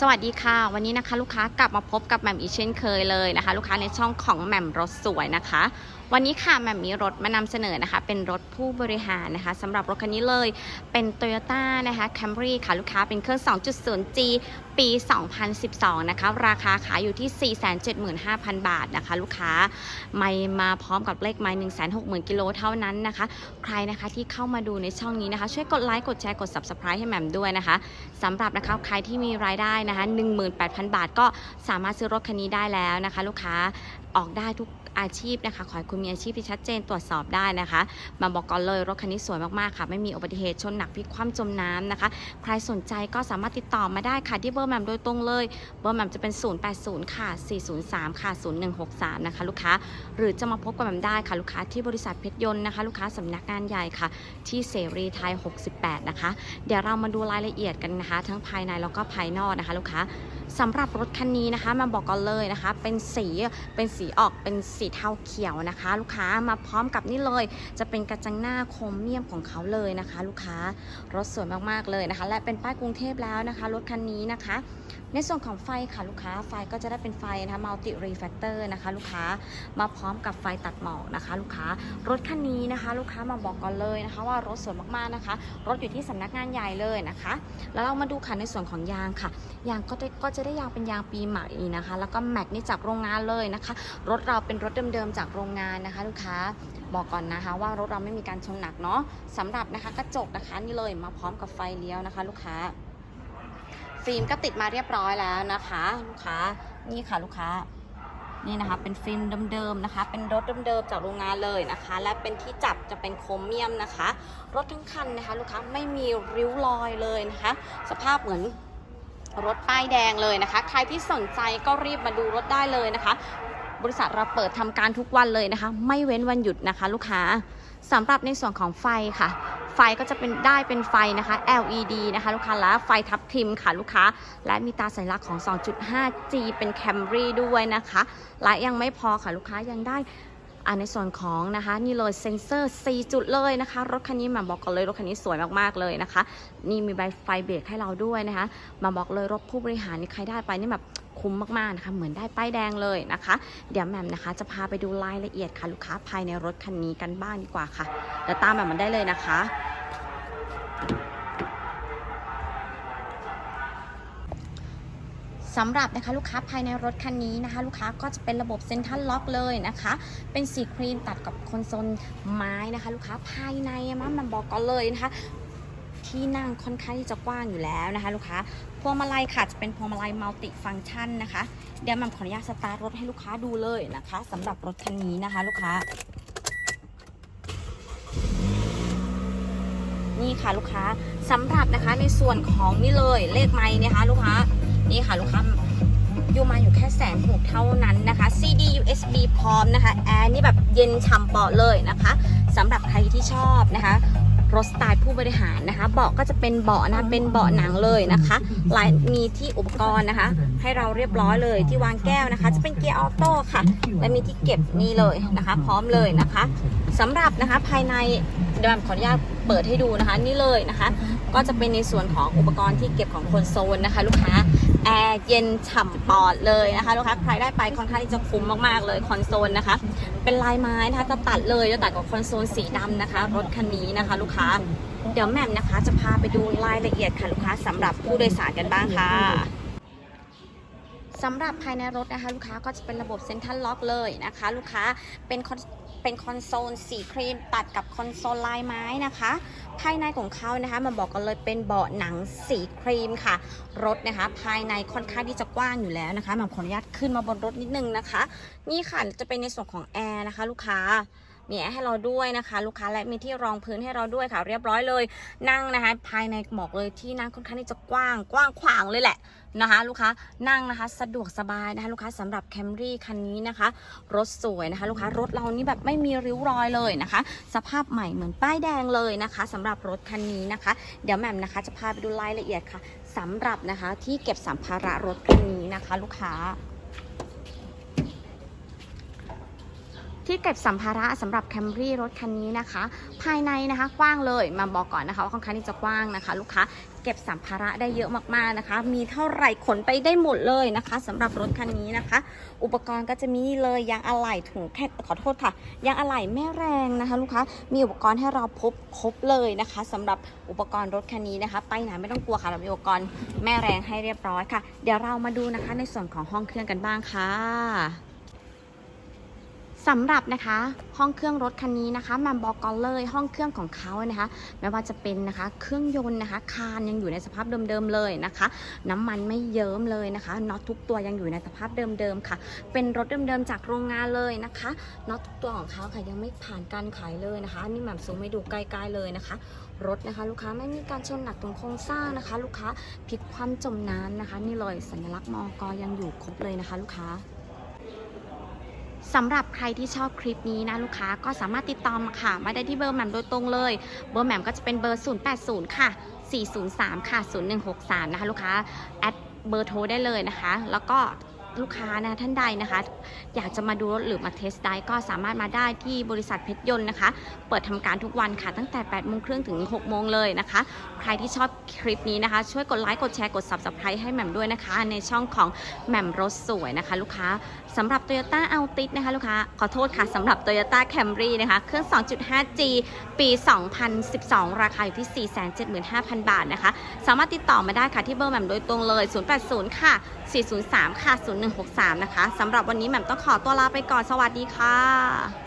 สวัสดีค่ะ วันนี้นะคะลูกค้ากลับมาพบกับแหม่มอีกเช่นเคยเลยนะคะ ลูกค้าในช่องของแหม่มรถสวยนะคะวันนี้ค่ะแหม่มมีรถมานำเสนอนะคะ เป็นรถผู้บริหารนะคะสำหรับรถคันนี้เลยเป็น Toyota นะคะ Camry ค่ะลูกค้าเป็นเครื่อง 2.0G ปี 2012 นะคะ ราคาขายอยู่ที่ 475,000 บาทนะคะ ลูกค้าไม่มาพร้อมกับเลขไม้160,000 กิโลเท่านั้นนะคะ ใครนะคะที่เข้ามาดูในช่องนี้นะคะ ช่วยกดไลค์กดแชร์กด Subscribe ให้แหม่มด้วยนะคะสำหรับนะคะใครที่มีรายได้นะคะ 18,000 บาท ก็สามารถซื้อรถคันนี้ได้แล้วนะคะ ลูกค้าออกได้ทุกอาชีพนะคะขอให้คุณมีอาชีพที่ชัดเจนตรวจสอบได้นะคะ มาบอกก่อนเลยรถคันนี้สวยมากๆค่ะ ไม่มีอุบัติเหตุชนหนักพลิกคว่ำจมน้ำนะคะ ใครสนใจก็สามารถติดต่อมาได้ค่ะที่เบอร์แหม่มโดยตรงเลย เบอร์แหม่มจะเป็น 080 ค่ะ 403 ค่ะ 0163 นะคะ ลูกค้า หรือจะมาพบกับแหม่มได้ค่ะลูกค้าที่บริษัทเพชรยนต์นะคะ ลูกค้าสำนักงานใหญ่ค่ะ ที่เสรีไทย 68 นะคะ เดี๋ยวเรามาดูรายละเอียดกันนะคะ ทั้งภายในแล้วก็ภายนอกนะคะ ลูกค้า สำหรับรถคันนี้นะคะมาบอกก่อนเลยนะคะ เป็นสีเป็นสีออกเป็นสีเทาเขียวนะคะ ลูกค้ามาพร้อมกับนี่เลย จะเป็นกระจังหน้าโครเมียมของเขาเลยนะคะ ลูกค้ารถสวยมากๆเลยนะคะ และเป็นป้ายกรุงเทพแล้วนะคะ รถคันนี้นะคะ ในส่วนของไฟค่ะลูกค้าไฟก็จะได้เป็นไฟนะคะมัลติรีแฟกเตอร์นะคะลูกค้ามาพร้อมกับไฟตัดหมอกนะคะ ลูกค้ารถคันนี้นะคะ ลูกค้ามาบอกก่อนเลยนะคะ ว่ารถสวยมากๆนะคะ รถอยู่ที่สำนักงานใหญ่เลยนะคะ แล้วเรามาดูค่ะในส่วนของยางค่ะยางก็จะก็จะได้ยางเป็นยางปีใหม่นะคะ แล้วก็แม็กนี่จากโรงงานเลยนะคะ รถเราเป็นรถเดิมๆจากโรงงานนะคะ ลูกค้าบอกก่อนนะคะ ว่ารถเราไม่มีการชนหนักเนาะสำหรับนะคะกระจกนะคะนี่เลยมาพร้อมกับไฟเลี้ยวนะคะ ลูกค้า ฟิล์มก็ติดมาเรียบร้อยแล้วนะคะลูกค้านี่ค่ะลูกค้านี่นะคะเป็นฟิล์มเดิมๆนะคะ เป็นรถเดิมๆจากโรงงานเลยนะคะ และเป็นที่จับจะเป็นโครเมียมนะคะ รถทั้งคันนะคะ ลูกค้าไม่มีริ้วรอยเลยนะคะ สภาพเหมือนรถป้ายแดงเลยนะคะ ใครที่สนใจก็รีบมาดูรถได้เลยนะคะ บริษัทเราเปิดทำการทุกวันเลยนะคะ ไม่เว้นวันหยุดนะคะ ลูกค้าสำหรับในส่วนของไฟค่ะ ไฟก็จะเป็นได้เป็นไฟนะคะ LED นะคะลูกค้าและไฟทับทิมค่ะลูกค้า และมีตาสัญลักษณ์ของ 2.5G เป็น Camry ด้วยนะคะ และยังไม่พอค่ะลูกค้ายังได้ อ่าในส่วนของนะคะนี่เลยเซ็นเซอร์ 4 จุดเลยนะคะ รถคันนี้มาบอกก่อนเลยรถคันนี้สวยมากๆเลยนะคะ นี่มีใบไฟเบรกให้เราด้วยนะคะ มาบอกเลยรถผู้บริหารนี่ใครได้ไปนี่แบบคุ้มมากๆนะคะ เหมือนได้ป้ายแดงเลยนะคะ เดี๋ยวแหม่มนะคะ จะพาไปดูรายละเอียดค่ะลูกค้าภายในรถคันนี้กันบ้างดีกว่าค่ะเดี๋ยวตามแหม่มมันได้เลยนะคะ สำหรับนะคะลูกค้าภายในรถคันนี้นะคะ ลูกค้าก็จะเป็นระบบเซ็นทรัลล็อกเลยนะคะ เป็นสีครีมตัดกับคอนโซลไม้นะคะ ลูกค้าภายในมันมันบอกก่อนเลยนะคะที่นั่งค่อนข้างที่จะกว้างอยู่แล้วนะคะ ลูกค้าพวงมาลัยค่ะจะเป็นพวงมาลัยมัลติฟังก์ชันนะคะ เดี๋ยวม่มขออนุญาตสตาร์ทรถให้ลูกค้าดูเลยนะคะสำหรับรถคันนี้นะคะ ลูกค้า นี่ค่ะลูกค้าสำหรับนะคะในส่วนของนี่เลยเลขไม้นะคะ ลูกค้า นี่ค่ะลูกค้าอยู่มาอยู่แค่แสนหกเท่านั้นนะคะ CD USB พร้อมนะคะ แอร์นี่แบบเย็นฉ่ำเบาะเลยนะคะสำหรับใครที่ชอบนะคะรถสไตล์ผู้บริหารนะคะเบาะก็จะเป็นเบาะนะเป็นเบาะหนังเลยนะคะหลายมีที่อุปกรณ์นะคะ ให้เราเรียบร้อยเลยที่วางแก้วนะคะ จะเป็นเกียร์ออโต้ค่ะ และมีที่เก็บนี่เลยนะคะ พร้อมเลยนะคะสำหรับนะคะภายในเดี๋ยวขออนุญาตเปิดให้ดูนะคะ นี่เลยนะคะ ก็จะเป็นในส่วนของอุปกรณ์ที่เก็บของคอนโซลนะคะ ลูกค้าแอร์เย็นฉ่ำปอดเลยนะคะลูกค้าใครได้ไปค่อนข้างที่จะคุ้มมากๆเลยคอนโซลนะคะ เป็นลายไม้นะคะจะตัดเลยจะตัดกับคอนโซลสีดำนะคะ รถคันนี้นะคะ ลูกค้าเดี๋ยวแม่มนะคะ จะพาไปดูรายละเอียดค่ะลูกค้าสำหรับผู้โดยสารกันบ้างค่ะสำหรับภายในรถนะคะ ลูกค้าก็จะเป็นระบบเซ็นทรัลล็อกเลยนะคะ ลูกค้าเป็นคอน เป็นคอนโซลสีครีมตัดกับคอนโซลลายไม้นะคะ ภายในของเขานะคะมาบอกกันเลยเป็นเบาะหนังสีครีมค่ะ รถนะคะ ภายในค่อนข้างที่จะกว้างอยู่แล้วนะคะมาขออนุญาตขึ้นมาบนรถนิดนึงนะคะ นี่ค่ะจะเป็นในส่วนของแอร์นะคะ ลูกค้า มีแอร์ให้เราด้วยนะคะ ลูกค้าและมีที่รองพื้นให้เราด้วยค่ะ เรียบร้อยเลย นั่งนะคะ ภายในบอกเลยที่นั่งค่อนข้างที่จะกว้างกว้างขวางเลยแหละนะคะ ลูกค้านั่งนะคะ สะดวกสบายนะคะลูกค้าสำหรับแคมรี่คันนี้นะคะ รถสวยนะคะ ลูกค้ารถเรานี่แบบไม่มีริ้วรอยเลยนะคะ สภาพใหม่เหมือนป้ายแดงเลยนะคะสำหรับรถคันนี้นะคะ เดี๋ยวแหม่มนะคะจะพาไปดูรายละเอียดค่ะสำหรับนะคะที่เก็บสัมภาระรถคันนี้นะคะ ลูกค้า ที่เก็บสัมภาระสำหรับแคมรี่รถคันนี้นะคะ ภายในนะคะกว้างเลยมาบอกก่อนนะคะว่าค่อนข้างที่จะกว้างนะคะ ลูกค้าเก็บสัมภาระได้เยอะมากๆนะคะ มีเท่าไหร่ขนไปได้หมดเลยนะคะสำหรับรถคันนี้นะคะ อุปกรณ์ก็จะมีเลยยางอะไหล่ถุงแค่ขอโทษค่ะยางอะไหล่แม่แรงนะคะ ลูกค้ามีอุปกรณ์ให้เราพบครบเลยนะคะสำหรับอุปกรณ์รถคันนี้นะคะ ไปไหนไม่ต้องกลัวค่ะเรามีอุปกรณ์แม่แรงให้เรียบร้อยค่ะ เดี๋ยวเรามาดูนะคะในส่วนของห้องเครื่องกันบ้างค่ะ สำหรับนะคะห้องเครื่องรถคันนี้นะคะแมมบอกก่อนเลยห้องเครื่องของเขานะคะไม่ว่าจะเป็นนะคะเครื่องยนต์นะคะคานยังอยู่ในสภาพเดิมๆเลยนะคะ น้ำมันไม่เยิ้มเลยนะคะน็อตทุกตัวยังอยู่ในสภาพเดิมๆค่ะ เป็นรถเดิมๆจากโรงงานเลยนะคะน็อตทุกตัวของเขาค่ะยังไม่ผ่านการขายเลยนะคะ นี่แหม่มซูมให้ดูใกล้ๆเลยนะคะ รถนะคะ ลูกค้าไม่มีการชนหนักตรงโครงสร้างนะคะ ลูกค้าพลิกคว่ำจมน้ำนะคะ นี่เลยสัญลักษณ์มอกยังอยู่ครบเลยนะคะ ลูกค้า สำหรับใครที่ชอบคลิปนี้นะลูกค้าก็สามารถติดต่อมาค่ะ มาได้ที่เบอร์แหม่มโดยตรงเลย เบอร์แหม่มก็จะเป็นเบอร์ 080 ค่ะ 403 ค่ะ 0163 นะคะลูกค้า แอดเบอร์โทรได้เลยนะคะ แล้วก็ ลูกค้านะท่านใดนะคะ อยากจะมาดูรถหรือมาเทสได้ก็สามารถมาได้ที่บริษัทเพชรยนต์นะคะ เปิดทำการทุกวันค่ะตั้งแต่8โมงครึ่งถึง6โมงเลยนะคะ ใครที่ชอบคลิปนี้นะคะ ช่วยกดไลค์กดแชร์กด subscribe ให้แหม่มด้วยนะคะ ในช่องของแหม่มรถสวยนะคะ ลูกค้าสำหรับ Toyota Altis นะคะลูกค้าขอโทษค่ะสำหรับ Toyota Camry นะคะเครื่อง 2.5G ปี 2012 ราคาอยู่ที่ 475,000 บาทนะคะ สามารถติดต่อมาได้ค่ะที่เบอร์แหม่มโดยตรงเลย 080 ค่ะ 403 ค่ะ163 นะคะสำหรับวันนี้แหม่มต้องขอตัวลาไปก่อนสวัสดีค่ะ